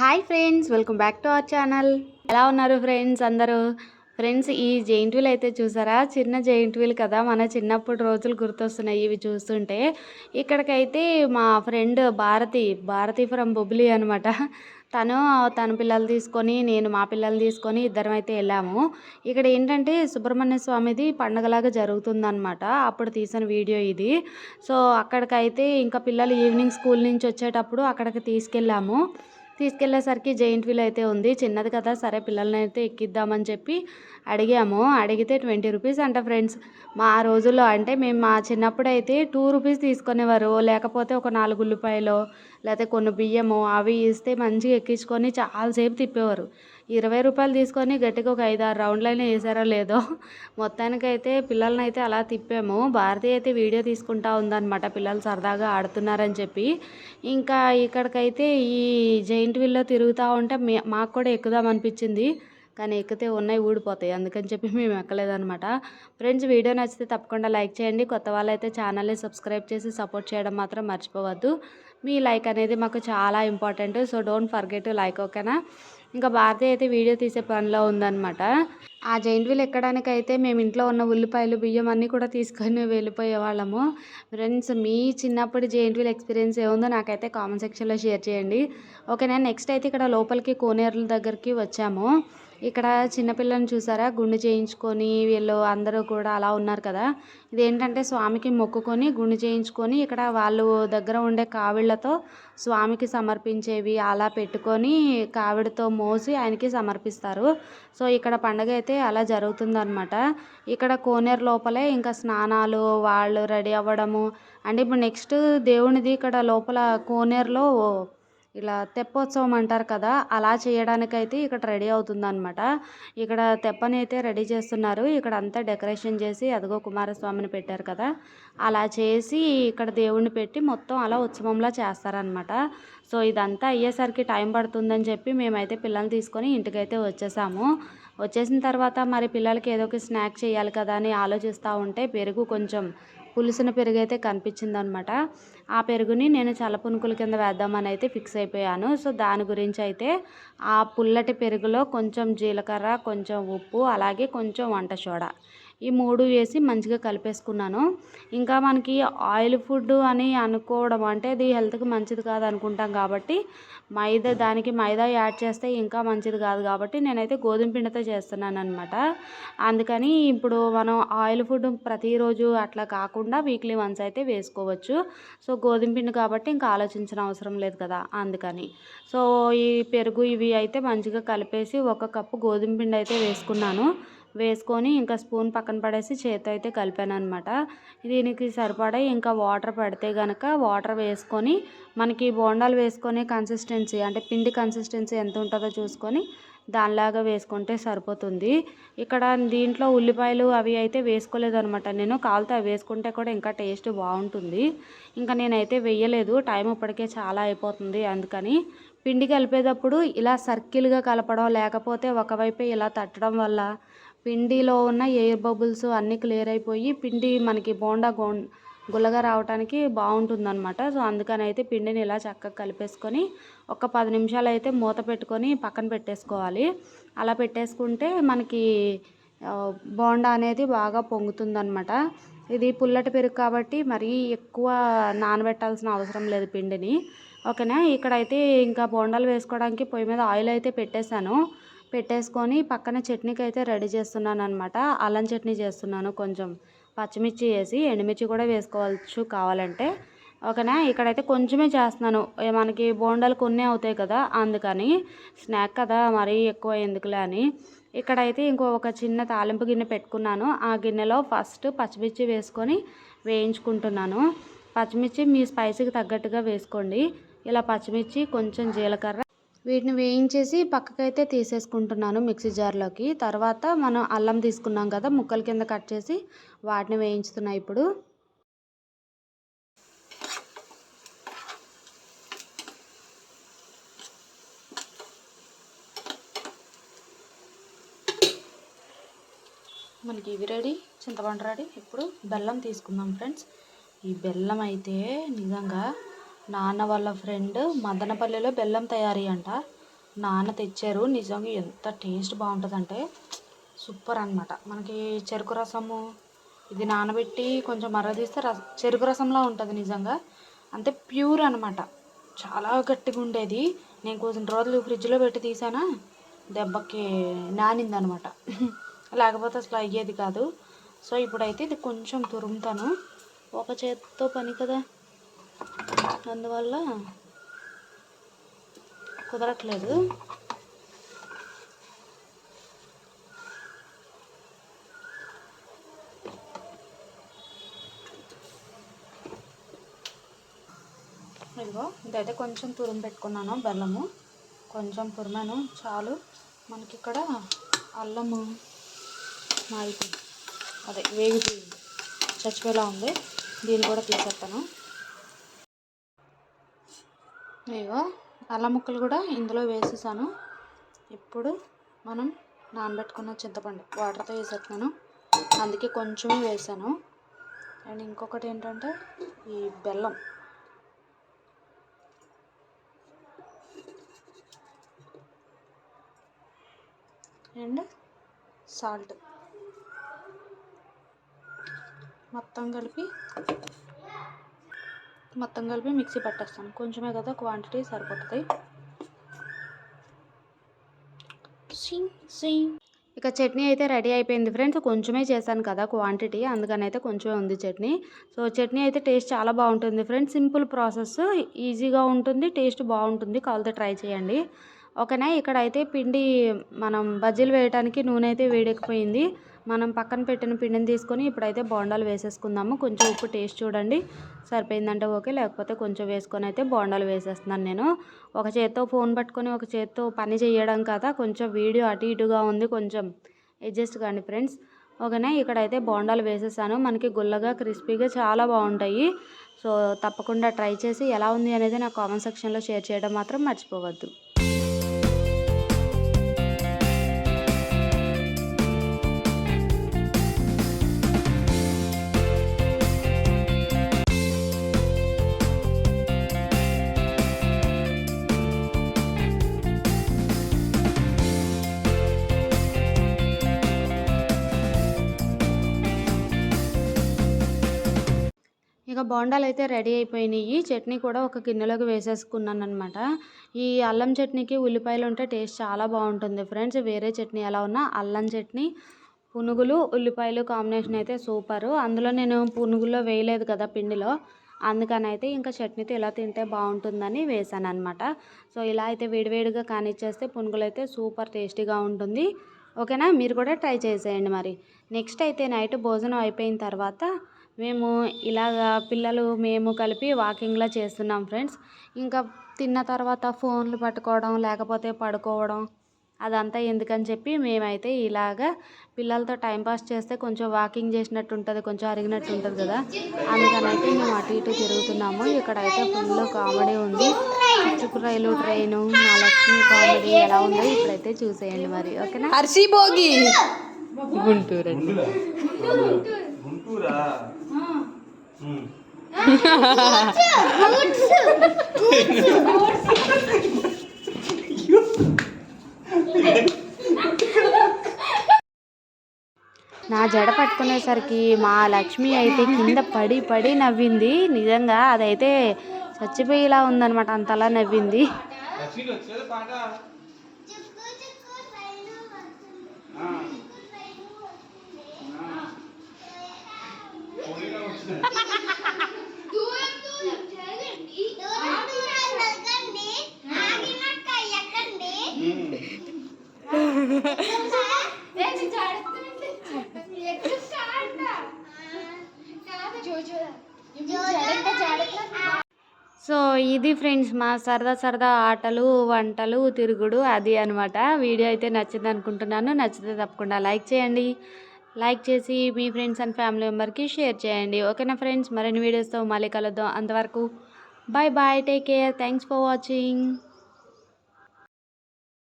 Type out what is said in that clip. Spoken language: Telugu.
Hi friends welcome back to our channel ఎలా ఉన్నారు ఫ్రెండ్స్ అందరూ? ఫ్రెండ్స్ ఈ జెయింట్ వీల్ అయితే చూసారా? చిన్న జెయింట్ వీల్ కదా మన చిన్నప్పుడు రోజులు గుర్తొస్తున్నాయి ఇవి చూస్తుంటే. ఇక్కడికైతే మా ఫ్రెండ్ భారతి భారతి ఫ్రమ్ బొబ్లీ అనమాట తను తన పిల్లలు తీసుకొని నేను మా పిల్లలు తీసుకొని ఇద్దరం అయితే వెళ్ళాము. ఇక్కడ ఏంటంటే సుబ్రహ్మణ్య స్వామిది పండగలాగా జరుగుతుందనమాట అప్పుడు తీసిన వీడియో ఇది. సో అక్కడికైతే ఇంకా పిల్లలు ఈవినింగ్ స్కూల్ నుంచి వచ్చేటప్పుడు అక్కడికి తీసుకెళ్ళాము. తీసుకెళ్ళేసరికి జెయింట్ వీల్ అయితే ఉంది. చిన్నది కదా సరే పిల్లల్ని అయితే ఎక్కిద్దామని చెప్పి అడిగాము. అడిగితే ట్వంటీ రూపీస్ అంట ఫ్రెండ్స్. మా రోజుల్లో అంటే మేము మా చిన్నప్పుడు అయితే టూ రూపీస్ తీసుకునేవారు. లేకపోతే ఒక నాలుగు ఉల్లిపాయలు లేకపోతే కొన్ని బియ్యము అవి ఇస్తే మంచిగా ఎక్కించుకొని చాలాసేపు తిప్పేవారు. ఇరవై రూపాయలు తీసుకొని గట్టిగా ఒక ఐదు ఆరు రౌండ్లైనా వేసారో లేదో మొత్తానికైతే పిల్లల్ని అయితే అలా తిప్పాము. భారతి అయితే వీడియో తీసుకుంటా ఉందన్నమాట. పిల్లలు సరదాగా ఆడుతున్నారని చెప్పి. ఇంకా ఇక్కడికైతే ఈ జైంట్ వీల్లో తిరుగుతూ ఉంటే మాకు కూడా ఎక్కుదాం అనిపించింది. కానీ ఎక్కితే ఉన్నాయి ఊడిపోతాయి. అందుకని చెప్పి మేము ఎక్కలేదన్నమాట. ఫ్రెండ్స్ వీడియో నచ్చితే తప్పకుండా లైక్ చేయండి. కొత్త వాళ్ళైతే ఛానల్ని సబ్స్క్రైబ్ చేసి సపోర్ట్ చేయడం మాత్రం మర్చిపోవద్దు. మీ లైక్ అనేది మాకు చాలా important. So don't forget like ఓకేనా? ఇంకా భారతి అయితే వీడియో తీసే పనిలో ఉందన్నమాట. ఆ జైంట్ వీల్ ఎక్కడానికి అయితే మేము ఇంట్లో ఉన్న ఉల్లిపాయలు బియ్యం అన్నీ కూడా తీసుకొని వెళ్ళిపోయే వాళ్ళము. ఫ్రెండ్స్ మీ చిన్నప్పటి జైంట్ వీల్ ఎక్స్పీరియన్స్ ఏముందో నాకైతే కామెంట్ సెక్షన్లో షేర్ చేయండి. ఓకే నేను నెక్స్ట్ అయితే ఇక్కడ లోపలికి కోనేరుల దగ్గరికి వచ్చాము. ఇక్కడ చిన్నపిల్లని చూసారా? గుండు చేయించుకొని వీళ్ళు అందరూ కూడా అలా ఉన్నారు కదా. ఇదేంటంటే స్వామికి మొక్కుకొని గుండు చేయించుకొని ఇక్కడ వాళ్ళు దగ్గర ఉండే కావిళ్ళతో స్వామికి సమర్పించేవి అలా పెట్టుకొని కావిడితో మోసి ఆయనకి సమర్పిస్తారు. సో ఇక్కడ పండగ అయితే అలా జరుగుతుందనమాట ఇక్కడ కోనేరు లోపలే ఇంకా స్నానాలు వాళ్ళు రెడీ అవ్వడము. అంటే ఇప్పుడు నెక్స్ట్ దేవునిది ఇక్కడ లోపల కోనేరులో ఇలా తెప్పోత్సవం అంటారు కదా అలా చేయడానికైతే ఇక్కడ రెడీ అవుతుందన్నమాట. ఇక్కడ తెప్పని అయితే రెడీ చేస్తున్నారు. ఇక్కడ అంతా డెకరేషన్ చేసి అదిగో కుమారస్వామిని పెట్టారు కదా అలా చేసి ఇక్కడ దేవుణ్ణి పెట్టి మొత్తం అలా ఉత్సవంలా చేస్తారనమాట సో ఇదంతా అయ్యేసరికి టైం పడుతుందని చెప్పి మేమైతే పిల్లల్ని తీసుకొని ఇంటికైతే వచ్చేసాము. వచ్చేసిన తర్వాత మరి పిల్లలకి ఏదో ఒక స్నాక్ చేయాలి కదా అని ఆలోచిస్తూ ఉంటే పెరుగు కొంచెం పులిసిన పెరుగు అయితే కనిపించింది అనమాట ఆ పెరుగుని నేను చల్లపునుకుల కింద వేద్దామని అయితే ఫిక్స్ అయిపోయాను. సో దాని గురించి అయితే ఆ పుల్లటి పెరుగులో కొంచెం జీలకర్ర కొంచెం ఉప్పు అలాగే కొంచెం వంట సోడా. ఈ మూడు వేసి మంచిగా కలిపేసుకున్నాను. ఇంకా మనకి ఆయిల్ ఫుడ్ అని అనుకోవడం అంటే ఇది హెల్త్కి మంచిది కాదు అనుకుంటాం కాబట్టి మైదా దానికి మైదా యాడ్ చేస్తే ఇంకా మంచిది కాదు కాబట్టి నేనైతే గోధుమ పిండితో చేస్తున్నాను అనమాట అందుకని ఇప్పుడు మనం ఆయిల్ ఫుడ్ ప్రతిరోజు అట్లా కాకుండా వీక్లీ వన్స్ అయితే వేసుకోవచ్చు. సో గోధుమ పిండి కాబట్టి ఇంకా ఆలోచించిన అవసరం లేదు కదా అందుకని. సో ఈ పెరుగు ఇవి అయితే మంచిగా కలిపేసి ఒక కప్పు గోధుమ పిండి అయితే వేసుకున్నాను. వేసుకొని ఇంకా స్పూన్ పక్కన పడేసి చేతితో అయితే కలిపాను అనమాట దీనికి సరిపడా ఇంకా వాటర్ పెడితే కనుక వాటర్ వేసుకొని మనకి బోండాలు వేసుకునే కన్సిస్టెన్సీ అంటే పిండి కన్సిస్టెన్సీ ఎంత ఉంటుందో చూసుకొని దానిలాగా వేసుకుంటే సరిపోతుంది. ఇక్కడ దీంట్లో ఉల్లిపాయలు అవి అయితే వేసుకోలేదనమాట నేను కాలుతో అవి వేసుకుంటే కూడా ఇంకా టేస్ట్ బాగుంటుంది. ఇంకా నేనైతే వేయలేదు. టైం ఇప్పటికే చాలా అయిపోతుంది అందుకని. పిండి కలిపేటప్పుడు ఇలా సర్కిల్గా కలపడం లేకపోతే ఒకవైపే ఇలా తట్టడం వల్ల పిండిలో ఉన్న ఎయిర్ బబుల్స్ అన్నీ క్లియర్ అయిపోయి పిండి మనకి బోండా గో గుల్లగా రావడానికి బాగుంటుందన్నమాట. సో అందుకని అయితే పిండిని ఇలా చక్కగా కలిపేసుకొని ఒక పది నిమిషాలు అయితే మూత పెట్టుకొని పక్కన పెట్టేసుకోవాలి. అలా పెట్టేసుకుంటే మనకి బోండా అనేది బాగా పొంగుతుందన్నమాట. ఇది పుల్లటి పెరుగు కాబట్టి మరీ ఎక్కువ నానబెట్టాల్సిన అవసరం లేదు పిండిని. ఓకేనా? ఇక్కడైతే ఇంకా బోండాలు వేసుకోవడానికి పొయ్యి మీద ఆయిల్ అయితే పెట్టేశాను. పెట్టేసుకొని పక్కన చట్నీకి అయితే రెడీ చేస్తున్నాను అనమాట అల్లం చట్నీ చేస్తున్నాను కొంచెం. పచ్చిమిర్చి వేసి ఎండుమిర్చి కూడా వేసుకోవచ్చు కావాలంటే. ఓకేనా? ఇక్కడైతే కొంచెమే చేస్తున్నాను. మనకి బోండాలు కొన్ని అవుతాయి కదా అందుకని స్నాక్ కదా మరీ ఎక్కువ ఎందుకులే అని. ఇక్కడైతే ఇంకో ఒక చిన్న తాలింపు గిన్నె పెట్టుకున్నాను. ఆ గిన్నెలో ఫస్ట్ పచ్చిమిర్చి వేసుకొని వేయించుకుంటున్నాను. పచ్చిమిర్చి మీ స్పైసీకి తగ్గట్టుగా వేసుకోండి. ఇలా పచ్చిమిర్చి కొంచెం జీలకర్ర వీటిని వేయించేసి పక్కకైతే తీసేసుకుంటున్నాను మిక్సీ జార్లోకి. తర్వాత మనం అల్లం తీసుకున్నాం కదా ముక్కల కింద కట్ చేసి వాటిని వేయించుతున్నా ఇప్పుడు. మనకి ఇవి రెడీ చింతపండు రెడీ. ఇప్పుడు బెల్లం తీసుకుందాం ఫ్రెండ్స్. ఈ బెల్లం అయితే నిజంగా నాన్న వాళ్ళ ఫ్రెండ్ మదనపల్లిలో బెల్లం తయారీ అంట. నాన్న తెచ్చారు. నిజంగా ఎంత టేస్ట్ బాగుంటుందంటే సూపర్ అనమాట మనకి చెరుకు రసము ఇది నానబెట్టి కొంచెం మరగదీస్తే రస చెరుకు రసంలా ఉంటుంది నిజంగా. అంతే ప్యూర్ అనమాట చాలా గట్టిగా ఉండేది. నేను కొంచెం రోజులు ఫ్రిడ్జ్లో పెట్టి తీసానా దెబ్బకి నానిందనమాట లేకపోతే అసలు అయ్యేది కాదు. సో ఇప్పుడైతే ఇది కొంచెం తురుముతాను. ఒక చేత్తో పని కదా. అందువల్ల కుదరట్లేదు. ఇదిగో ఇదైతే కొంచెం తురుము పెట్టుకున్నాను బెల్లము. కొంచెం తురిమాను చాలు. మనకి ఇక్కడ అల్లము మాగిపోయింది అదే వేగిపోయింది. చచ్చిపోయేలా ఉంది. దీన్ని కూడా తీసేస్తాను. ఇదిగో అల్లం ముక్కలు కూడా ఇందులో వేసేసాను. ఇప్పుడు మనం నానబెట్టుకున్న చింతపండు వాటర్తో వేసేస్తున్నాను. అందుకే కొంచెమే వేసాను. అండ్ ఇంకొకటి ఏంటంటే ఈ బెల్లం. And salt. మొత్తం కలిపి మొత్తం కలిపి మిక్సీ పట్టేస్తాను. కొంచెమే కదా క్వాంటిటీ సరిపోతుంది. సింగ్ సింగ్ ఇక చట్నీ అయితే రెడీ అయిపోయింది ఫ్రెండ్స్. కొంచెమే చేశాను కదా క్వాంటిటీ అందుకని అయితే కొంచెమే ఉంది చట్నీ. సో చట్నీ అయితే టేస్ట్ చాలా బాగుంటుంది ఫ్రెండ్స్. సింపుల్ ప్రాసెస్ ఈజీగా ఉంటుంది టేస్ట్ బాగుంటుంది. కావాలితే ట్రై చేయండి. ఓకేనా? ఇక్కడ అయితే పిండి మనం బజ్జీలు వేయడానికి నూనె అయితే వేడెక్కిపోయింది. మనం పక్కన పెట్టిన పిండిని తీసుకొని ఇప్పుడైతే బోండాలు వేసేసుకుందాము. కొంచెం ఉప్పు టేస్ట్ చూడండి. సరిపోయిందంటే ఓకే లేకపోతే కొంచెం వేసుకొని అయితే బోండాలు వేసేస్తున్నాను నేను. ఒక చేత్తో ఫోన్ పట్టుకొని ఒక చేత్తో పని చేయడం కదా కొంచెం వీడియో అటు ఇటుగా ఉంది కొంచెం అడ్జస్ట్ కానీ ఫ్రెండ్స్. ఓకేనా ఇక్కడైతే బోండాలు వేసేసాను. మనకి గుల్లగా క్రిస్పీగా చాలా బాగుంటాయి. సో తప్పకుండా ట్రై చేసి ఎలా ఉంది అనేది నా కామెంట్ సెక్షన్లో షేర్ చేయడం మాత్రం మర్చిపోవద్దు. ఇక బోండాలు అయితే రెడీ అయిపోయినాయి. చట్నీ కూడా ఒక గిన్నెలోకి వేసేసుకున్నాను అనమాట ఈ అల్లం చట్నీకి ఉల్లిపాయలు ఉంటే టేస్ట్ చాలా బాగుంటుంది ఫ్రెండ్స్. వేరే చట్నీ ఎలా ఉన్నా అల్లం చట్నీ పునుగులు ఉల్లిపాయలు కాంబినేషన్ అయితే సూపరు. అందులో నేను పునుగుల్లో వేయలేదు కదా పిండిలో. అందుకని అయితే ఇంకా చట్నీతో ఇలా తింటే బాగుంటుందని వేసాను అనమాట సో ఇలా అయితే వేడివేడిగా కానిచ్చేస్తే పునుగులు అయితే సూపర్ టేస్టీగా ఉంటుంది. ఓకేనా? మీరు కూడా ట్రై చేసేయండి మరి. నెక్స్ట్ అయితే నైట్ భోజనం అయిపోయిన తర్వాత మేము ఇలాగా పిల్లలు మేము కలిపి వాకింగ్లా చేస్తున్నాం ఫ్రెండ్స్. ఇంకా తిన్న తర్వాత ఫోన్లు పట్టుకోవడం లేకపోతే పడుకోవడం అదంతా ఎందుకని చెప్పి మేమైతే ఇలాగా పిల్లలతో టైంపాస్ చేస్తే కొంచెం వాకింగ్ చేసినట్టు ఉంటుంది కొంచెం అరిగినట్టు ఉంటుంది కదా. అందుకని అయితే మేము అటు ఇటు తిరుగుతున్నాము. ఇక్కడైతే ఫుల్ కామెడీ ఉంది. రైలు ట్రైను మా లక్ష్మి కామెడీ ఎలా ఉందో ఇప్పుడైతే చూసేయండి మరి. ఓకేనా? హర్షి భోగి. గుంటూరు అండి గుంటూరా. నా జడ పట్టుకునేసరికి మా లక్ష్మి అయితే కింద పడి పడి నవ్వింది. నిజంగా అదైతే చచ్చిపోయేలా ఉందన్నమాట అంతలా నవ్వింది. ఫ్రెండ్స్ మా సరదా సరదా ఆటలు వంటలు తిరుగుడు అది అనమాట వీడియో అయితే నచ్చింది అనుకుంటున్నాను. నచ్చితే తప్పకుండా లైక్ చేయండి. లైక్ చేసి మీ ఫ్రెండ్స్ అండ్ ఫ్యామిలీ మెంబర్కి షేర్ చేయండి. ఓకేనా ఫ్రెండ్స్? మరిన్ని వీడియోస్తో మళ్ళీ కలుద్దాం. అంతవరకు bye bye take care. Thanks for watching.